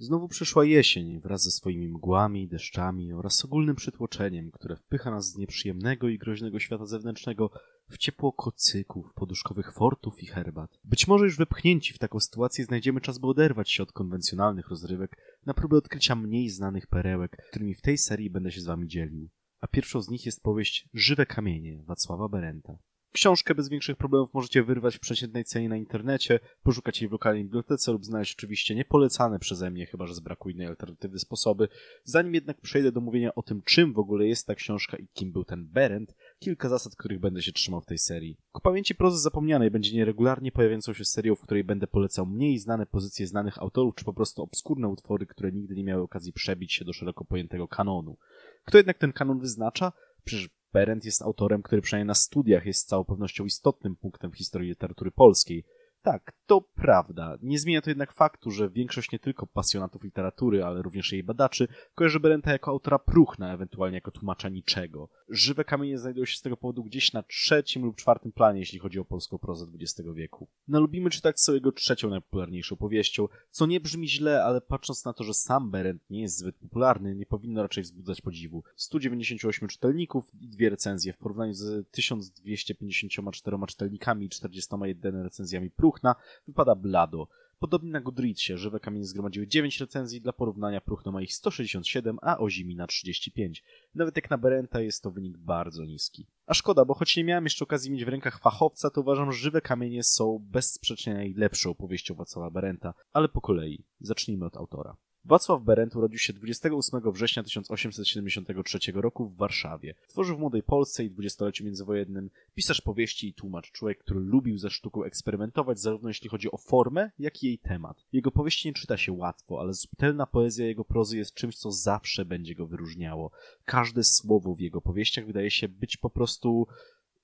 Znowu przyszła jesień wraz ze swoimi mgłami, deszczami oraz ogólnym przytłoczeniem, które wpycha nas z nieprzyjemnego i groźnego świata zewnętrznego w ciepło kocyków, poduszkowych fortów i herbat. Być może już wypchnięci w taką sytuację znajdziemy czas, by oderwać się od konwencjonalnych rozrywek na próbę odkrycia mniej znanych perełek, którymi w tej serii będę się z wami dzielił. A pierwszą z nich jest powieść Żywe kamienie Wacława Berenta. Książkę bez większych problemów możecie wyrwać w przeciętnej cenie na internecie, poszukać jej w lokalnej bibliotece lub znaleźć oczywiście niepolecane przeze mnie, chyba że z braku innej alternatywy sposoby. Zanim jednak przejdę do mówienia o tym, czym w ogóle jest ta książka i kim był ten Berend, kilka zasad, których będę się trzymał w tej serii. Ku pamięci prozy zapomnianej będzie nieregularnie pojawiającą się serią, w której będę polecał mniej znane pozycje znanych autorów, czy po prostu obskurne utwory, które nigdy nie miały okazji przebić się do szeroko pojętego kanonu. Kto jednak ten kanon wyznacza? Przecież Berendt jest autorem, który przynajmniej na studiach jest z całą pewnością istotnym punktem w historii literatury polskiej. Tak, to prawda. Nie zmienia to jednak faktu, że większość nie tylko pasjonatów literatury, ale również jej badaczy kojarzy Berenta jako autora próchna, ewentualnie jako tłumacza niczego. Żywe kamienie znajdują się z tego powodu gdzieś na trzecim lub czwartym planie, jeśli chodzi o polską prozę XX wieku. No lubimy czytać co jego trzecią najpopularniejszą powieścią, co nie brzmi źle, ale patrząc na to, że sam Berent nie jest zbyt popularny, nie powinno raczej wzbudzać podziwu. 198 czytelników i dwie recenzje w porównaniu z 1254 czytelnikami i 41 recenzjami próchna wypada blado. Podobnie na Goodreadsie Żywe Kamienie zgromadziły 9 recenzji, dla porównania Próchno ma ich 167, a Ozimina 35. Nawet jak na Berenta jest to wynik bardzo niski. A szkoda, bo choć nie miałem jeszcze okazji mieć w rękach fachowca, to uważam, że Żywe Kamienie są bezsprzecznie najlepszą opowieścią Wacława Berenta, ale po kolei. Zacznijmy od autora. Wacław Berent urodził się 28 września 1873 roku w Warszawie. Tworzył w Młodej Polsce i dwudziestoleciu międzywojennym pisarz powieści i tłumacz, człowiek, który lubił ze sztuką eksperymentować zarówno jeśli chodzi o formę, jak i jej temat. Jego powieści nie czyta się łatwo, ale subtelna poezja jego prozy jest czymś, co zawsze będzie go wyróżniało. Każde słowo w jego powieściach wydaje się być po prostu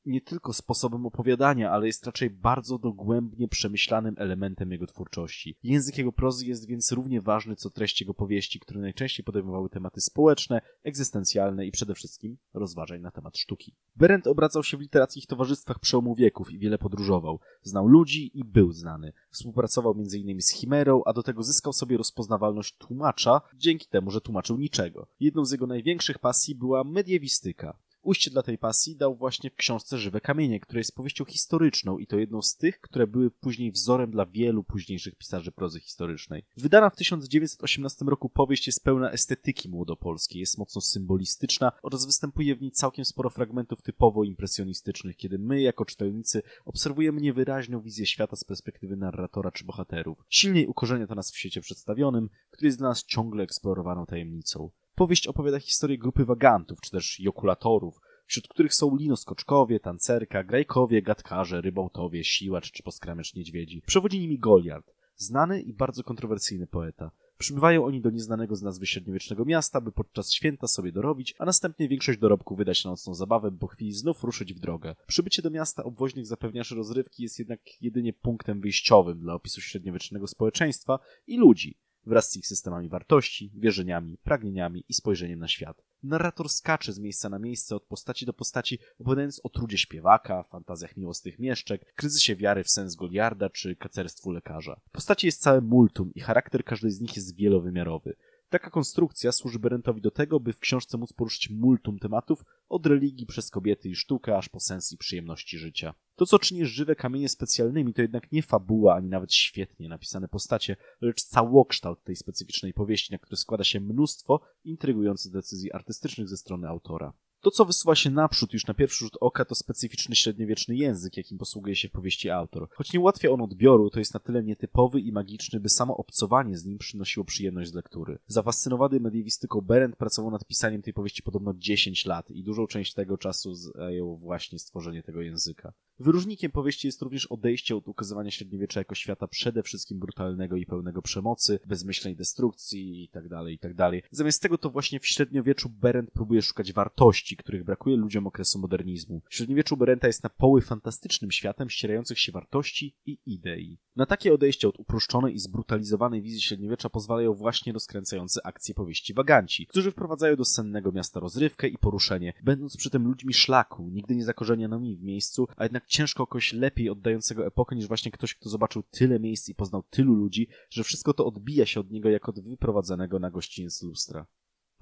nie tylko sposobem opowiadania, ale jest raczej bardzo dogłębnie przemyślanym elementem jego twórczości. Język jego prozy jest więc równie ważny co treść jego powieści, które najczęściej podejmowały tematy społeczne, egzystencjalne i przede wszystkim rozważań na temat sztuki. Berendt obracał się w literackich towarzystwach przełomu wieków i wiele podróżował. Znał ludzi i był znany. Współpracował m.in. z Chimerą, a do tego zyskał sobie rozpoznawalność tłumacza dzięki temu, że tłumaczył niczego. Jedną z jego największych pasji była mediewistyka. Ujście dla tej pasji dał właśnie w książce Żywe Kamienie, która jest powieścią historyczną i to jedną z tych, które były później wzorem dla wielu późniejszych pisarzy prozy historycznej. Wydana w 1918 roku powieść jest pełna estetyki młodopolskiej, jest mocno symbolistyczna oraz występuje w niej całkiem sporo fragmentów typowo impresjonistycznych, kiedy my, jako czytelnicy, obserwujemy niewyraźną wizję świata z perspektywy narratora czy bohaterów. Silniej ukorzenia to nas w świecie przedstawionym, który jest dla nas ciągle eksplorowaną tajemnicą. Powieść opowiada historię grupy wagantów, czy też jokulatorów, wśród których są linoskoczkowie, tancerka, grajkowie, gadkarze, rybałtowie, siłacz czy poskramiacz niedźwiedzi. Przewodzi nimi Goliard, znany i bardzo kontrowersyjny poeta. Przybywają oni do nieznanego z nazwy średniowiecznego miasta, by podczas święta sobie dorobić, a następnie większość dorobku wydać na nocną zabawę, by po chwili znów ruszyć w drogę. Przybycie do miasta obwoźnych zapewniaczy rozrywki jest jednak jedynie punktem wyjściowym dla opisu średniowiecznego społeczeństwa i ludzi, wraz z ich systemami wartości, wierzeniami, pragnieniami i spojrzeniem na świat. Narrator skacze z miejsca na miejsce, od postaci do postaci, opowiadając o trudzie śpiewaka, fantazjach miłosnych mieszczek, kryzysie wiary w sens Goliarda czy kacerstwu lekarza. Postaci jest całe multum i charakter każdej z nich jest wielowymiarowy. Taka konstrukcja służy Berentowi do tego, by w książce móc poruszyć multum tematów, od religii przez kobiety i sztukę, aż po sens i przyjemności życia. To, co czyni żywe kamienie specjalnymi, to jednak nie fabuła, ani nawet świetnie napisane postacie, lecz całokształt tej specyficznej powieści, na który składa się mnóstwo intrygujących decyzji artystycznych ze strony autora. To, co wysuwa się naprzód już na pierwszy rzut oka, to specyficzny średniowieczny język, jakim posługuje się w powieści autor. Choć nie ułatwia on odbioru, to jest na tyle nietypowy i magiczny, by samo obcowanie z nim przynosiło przyjemność z lektury. Zafascynowany mediewistyką Berend pracował nad pisaniem tej powieści podobno 10 lat i dużą część tego czasu zajęło właśnie stworzenie tego języka. Wyróżnikiem powieści jest również odejście od ukazywania średniowiecza jako świata przede wszystkim brutalnego i pełnego przemocy, bezmyślnej destrukcji itd., itd. Zamiast tego to właśnie w średniowieczu Berend próbuje szukać wartości, wartości, których brakuje ludziom okresu modernizmu. W średniowieczu Berenta jest na poły fantastycznym światem ścierających się wartości i idei. Na takie odejście od uproszczonej i zbrutalizowanej wizji średniowiecza pozwalają właśnie rozkręcające akcje powieści waganci, którzy wprowadzają do sennego miasta rozrywkę i poruszenie, będąc przy tym ludźmi szlaku, nigdy nie zakorzenionymi w miejscu, a jednak ciężko kogoś lepiej oddającego epokę niż właśnie ktoś, kto zobaczył tyle miejsc i poznał tylu ludzi, że wszystko to odbija się od niego jak od wyprowadzonego na gościniec lustra.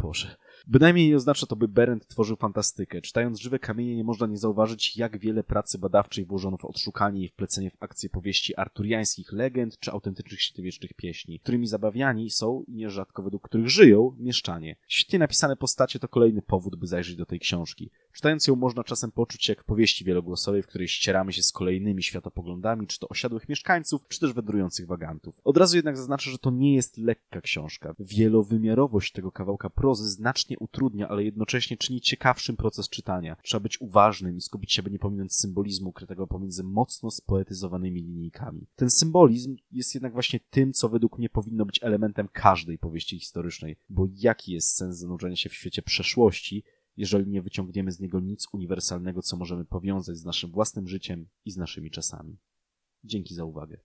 Boże. Bynajmniej nie oznacza to, by Berendt tworzył fantastykę. Czytając Żywe Kamienie nie można nie zauważyć, jak wiele pracy badawczej włożono w odszukanie i wplecenie w akcję powieści arturiańskich legend czy autentycznych średniowiecznych pieśni, którymi zabawiani są i nierzadko według których żyją mieszczanie. Świetnie napisane postacie to kolejny powód, by zajrzeć do tej książki. Czytając ją można czasem poczuć jak w powieści wielogłosowej, w której ścieramy się z kolejnymi światopoglądami, czy to osiadłych mieszkańców, czy też wędrujących wagantów. Od razu jednak zaznaczę, że to nie jest lekka książka. Wielowymiarowość tego kawałka prozy znacznie utrudnia, ale jednocześnie czyni ciekawszym proces czytania. Trzeba być uważnym i skupić się, by nie pominąć symbolizmu ukrytego pomiędzy mocno spoetyzowanymi linijkami. Ten symbolizm jest jednak właśnie tym, co według mnie powinno być elementem każdej powieści historycznej, bo jaki jest sens zanurzenia się w świecie przeszłości, jeżeli nie wyciągniemy z niego nic uniwersalnego, co możemy powiązać z naszym własnym życiem i z naszymi czasami. Dzięki za uwagę.